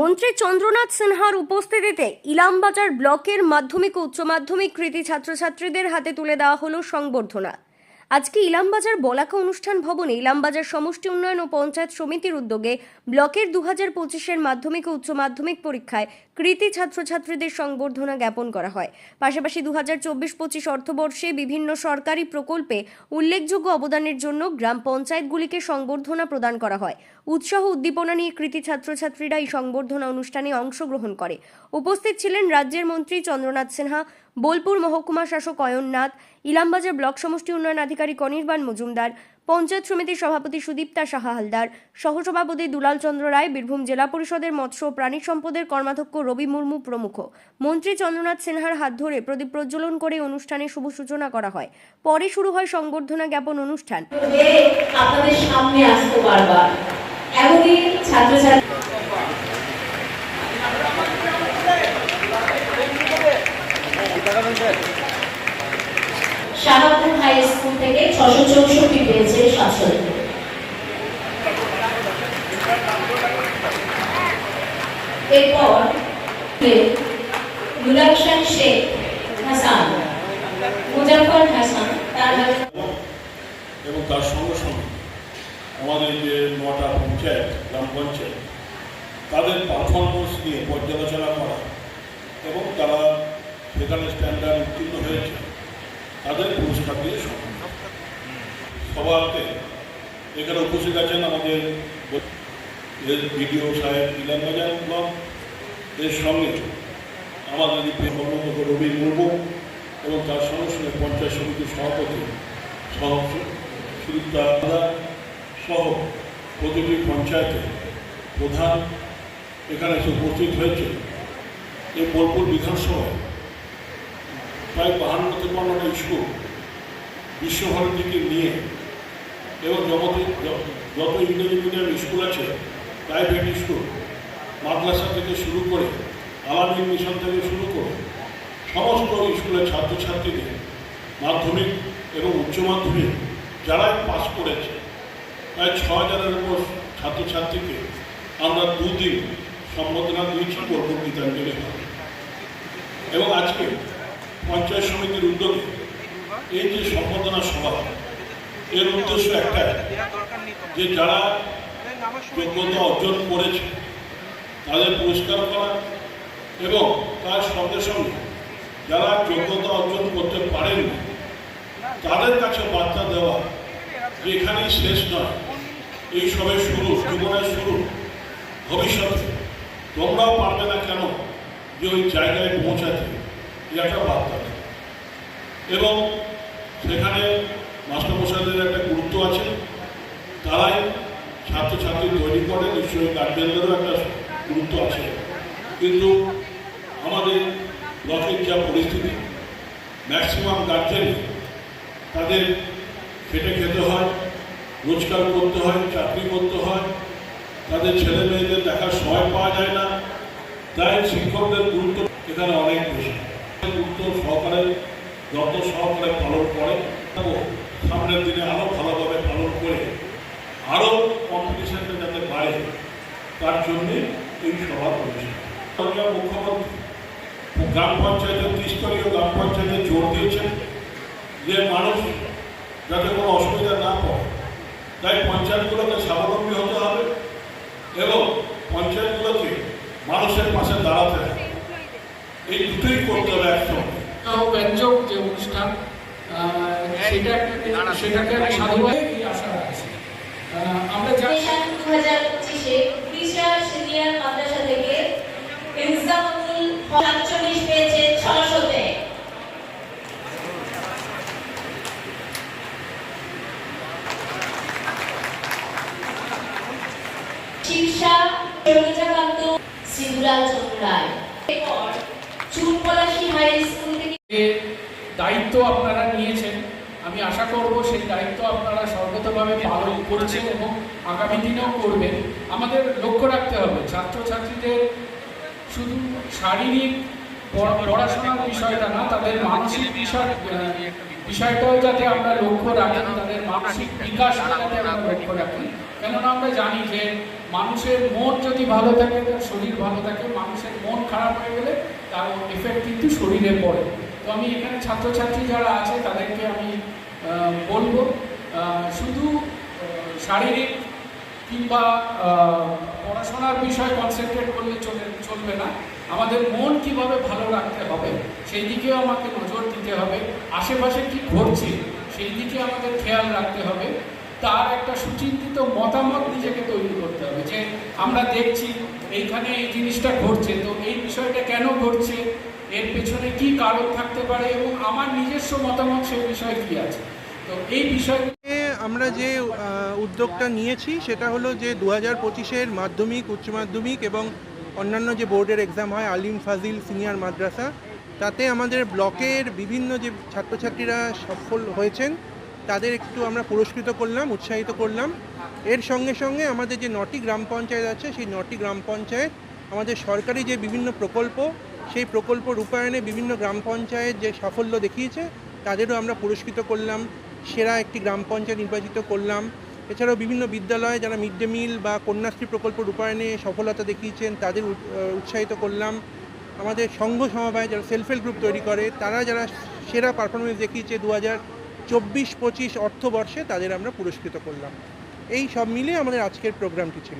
মন্ত্রী চন্দ্রনাথ সিনহার উপস্থিতিতে ইলামবাজার ব্লকের মাধ্যমিক ও উচ্চ মাধ্যমিক কৃতি ছাত্রছাত্রীদের হাতে তুলে দেওয়া হলো সংবর্ধনা। আজকে ইলামবাজার বলাকা অনুষ্ঠান ভবনে ইলামবাজার সমষ্টি উন্নয়ন ও পঞ্চায়েত সমিতির উদ্যোগে ব্লকের দু হাজার পঁচিশের মাধ্যমিক ও উচ্চ মাধ্যমিক পরীক্ষায় কৃতি ছাত্রছাত্রীদের সংবর্ধনা জ্ঞাপন করা হয়। পাশাপাশি দু হাজার চব্বিশ পঁচিশ অর্থবর্ষে বিভিন্ন সরকারি প্রকল্পে উল্লেখযোগ্য অবদানের জন্য গ্রাম পঞ্চায়েতগুলিকে সংবর্ধনা প্রদান করা হয়। উৎসাহ উদ্দীপনা নিয়ে কৃতি ছাত্রছাত্রীরা এই সংবর্ধনা অনুষ্ঠানে অংশগ্রহণ করে। উপস্থিত ছিলেন রাজ্যের মন্ত্রী চন্দ্রনাথ সিনহা বোলপুর মহকুমা শাসক অয়ননাথ, ইলামবাজার ব্লক সমষ্টি উন্নয়ন আধিকারিক অনির্বাণ মজুমদার, পঞ্চায়েত সমিতির সভাপতি সুদীপ্তা সাহা হালদার, সহসভাপতি দুলাল চন্দ্র রায়, বীরভূম জেলা পরিষদের মৎস্য ও প্রাণী সম্পদের কর্মাধ্যক্ষ রবি মুর্মু প্রমুখ। মন্ত্রী চন্দ্রনাথ সিনহার হাত ধরে প্রদীপ প্রজ্বলন করে অনুষ্ঠানে শুভ সূচনা করা হয়। পরে শুরু হয় সংবর্ধনা জ্ঞাপন অনুষ্ঠান। আপনাদের সামনে আসতে পারবা এমনই ছাত্রছাত্রী শাহাপুর হাই স্কুল থেকে ছশো চৌষট্টি পেয়েছে সাতশো। এরপর মুলাকশান শেখ হাসান মুজাফর হাসান, তার এবং তার সঙ্গে সঙ্গে আমাদের যে নটা পঞ্চায়েত, গ্রাম পঞ্চায়েত, তাদের পারফরমেন্স নিয়ে পর্যালোচনা করা এবং তারা সেখানে স্ট্যান্ডার্ড উত্তীর্ণ হয়েছে। তাদের পুরস্কার দিয়ে সম্মান সবাইকে এখানে উপস্থিত আছেন আমাদের বিডিও সাহেব ইলামবাজার ব্লক এর সঙ্গে আমাদের কর্মরত রবি মুর্মু এবং তার সঙ্গে সঙ্গে পঞ্চায়েত সমিতির সভাপতি সহ সুদীপ্তা সহ প্রতিটি পঞ্চায়েতে প্রধান এখানে এসে উপস্থিত হয়েছে। এই বোলপুর বিধানসভায় প্রায় বাহান্ন তিপ্পান্নটা স্কুল বিশ্বভারতীকে নিয়ে এবং যত যত ইংরেজি মিডিয়াম স্কুল আছে প্রাইভেট স্কুল মাদ্রাসা থেকে শুরু করে আলামিন মিশন থেকে শুরু করে, সমস্ত স্কুলের ছাত্রছাত্রীদের মাধ্যমিক এবং উচ্চ মাধ্যমিক যারাই পাস করেছে, প্রায় ছ হাজারের উপর ছাত্রছাত্রীকে আমরা দুদিন সম্বোধনা দিয়েছি বোলপুর গীতাঞ্জলি এবং আজকে পঞ্চায়েত সমিতির উদ্যোগে এই যে সম্বোধনা সভা, এর উদ্দেশ্য একটাই, যে যারা যোগ্যতা অর্জন করেছে, তাদের পুরস্কার করা এবং তার সঙ্গে সঙ্গে যারা যোগ্যতা অর্জন করতে পারেননি তাদের কাছে বার্তা দেওয়া যে এখানেই শেষ নয়। এই সবে শুরু জীবনের শুরু, ভবিষ্যতে। তোমরাও পারবে না কেন যে ওই জায়গায় পৌঁছাতে? এই একটা বার্তা। এবং সেখানে মাস্টারমশাইদের একটা গুরুত্ব আছে। তারাই ছাত্রছাত্রী তৈরি করে নিশ্চয়ই গার্জেনদেরও একটা গুরুত্ব আছে। কিন্তু আমাদের ব্লকের যা পরিস্থিতি ম্যাক্সিমাম গার্জেন তাদের খেটে খেতে হয়, রোজগার করতে হয়, চাকরি করতে হয়, তাদের ছেলে মেয়েদের দেখার সময় পাওয়া যায় না। তাই শিক্ষকদের গুরুত্ব এখানে অনেক বেশি গুরুত্ব সহকারে যত এবং সামনের দিনে আরও ভালোভাবে পালন করে আরও কম্পিটিশনটা যাতে বাড়ে, তার জন্যে এই সভা করেছে। মুখ্যমন্ত্রী, গ্রাম পঞ্চায়েতের ত্রিস্তরীয় গ্রাম পঞ্চায়েতে জোর দিয়েছেন যে মানুষ যাতে কোনো অসুবিধা না পড়ে, তাই পঞ্চায়েতগুলোকে স্বাবলম্বী হতে হবে এবং পঞ্চায়েতগুলোকে মানুষের পাশে দাঁড়াতে হবে। এই দুটোই করতে হবে একসঙ্গে। যে অনুষ্ঠান সেটা সেটাকে আমি সাধুবাদ আশা রাখছি? আমরা জানি দু হাজার পঁচিশে কৃষা সিনিয়র মাদ্রাসা থেকে ইনসামুল সাতচল্লিশ পেয়েছে ছশোতে। শীর্ষা রবীন্দ্রকান্ত শিবুলাল চন্দ্র চুনপলাশি হাই স্কুল থেকে দায়িত্ব আপনারা নিয়েছেন। আমি আশা করব সেই দায়িত্ব আপনারা সর্বতভাবে পালন করছেন এবং আগামী দিনেও করবেন। আমাদের লক্ষ্য রাখতে হবে, ছাত্রছাত্রীদের শুধু শারীরিক পড়াশোনার বিষয়টা না, তাদের মানসিক বিষয় বিষয়টাও যাতে আমরা লক্ষ্য রাখি, তাদের মানসিক বিকাশ যাতে আমরা লক্ষ্য রাখি। কেননা আমরা জানি যে মানুষের মন যদি ভালো থাকে, তার শরীর ভালো থাকে, মানুষের মন খারাপ হয়ে গেলে তার এফেক্ট কিন্তু শরীরে পড়ে। তো আমি এখানে ছাত্রছাত্রী যারা আছে, তাদেরকে আমি বলব শুধু শারীরিক কিংবা পড়াশোনার বিষয় কনসেন্ট্রেট করলে চলে, চলবে না। আমাদের মন কীভাবে ভালো রাখতে হবে, সেই দিকেও আমাকে নজর দিতে হবে। আশেপাশে কি ঘটছে, সেই দিকে আমাদের খেয়াল রাখতে হবে। তার একটা সুচিন্তিত মতামত নিজেকে তৈরি করতে হবে যে, আমরা দেখছি, এইখানে এই জিনিসটা ঘটছে, তো এই বিষয়টা কেন ঘটছে? এর পেছনে কি কারণ থাকতে পারে এবং আমার নিজস্ব মতামত সেই বিষয়ে কি আছে? তো এই বিষয় আমরা যে উদ্যোগটা নিয়েছি সেটা হলো যে দু হাজার পঁচিশের মাধ্যমিক, উচ্চ মাধ্যমিক এবং অন্যান্য যে বোর্ডের এক্সাম হয়, আলিম ফাজিল সিনিয়র মাদ্রাসা, তাতে আমাদের ব্লকের বিভিন্ন যে ছাত্রছাত্রীরা সফল হয়েছেন, তাদের একটু আমরা পুরস্কৃত করলাম, উৎসাহিত করলাম। এর সঙ্গে সঙ্গে আমাদের যে নটি গ্রাম পঞ্চায়েত আছে, সেই নটি গ্রাম পঞ্চায়েত আমাদের সরকারি যে বিভিন্ন প্রকল্প সেই প্রকল্প রূপায়ণে বিভিন্ন গ্রাম পঞ্চায়েত যে সাফল্য দেখিয়েছে, তাদেরও আমরা পুরস্কৃত করলাম, সেরা একটি গ্রাম পঞ্চায়েত নির্বাচিত করলাম। এছাড়াও বিভিন্ন বিদ্যালয়ে যারা মিড ডে মিল বা কন্যাশ্রী প্রকল্প রূপায়ণে সফলতা দেখিয়েছেন, তাদের উৎ- উৎসাহিত করলাম। আমাদের সংঘ সমবায় যারা সেলফ হেল্প গ্রুপ তৈরি করে, তারা যারা সেরা পারফরমেন্স দেখিয়েছে দু হাজার চব্বিশ পঁচিশ অর্থবর্ষে, তাদের আমরা পুরস্কৃত করলাম। এই সব মিলিয়ে আমাদের আজকের প্রোগ্রামটি ছিল।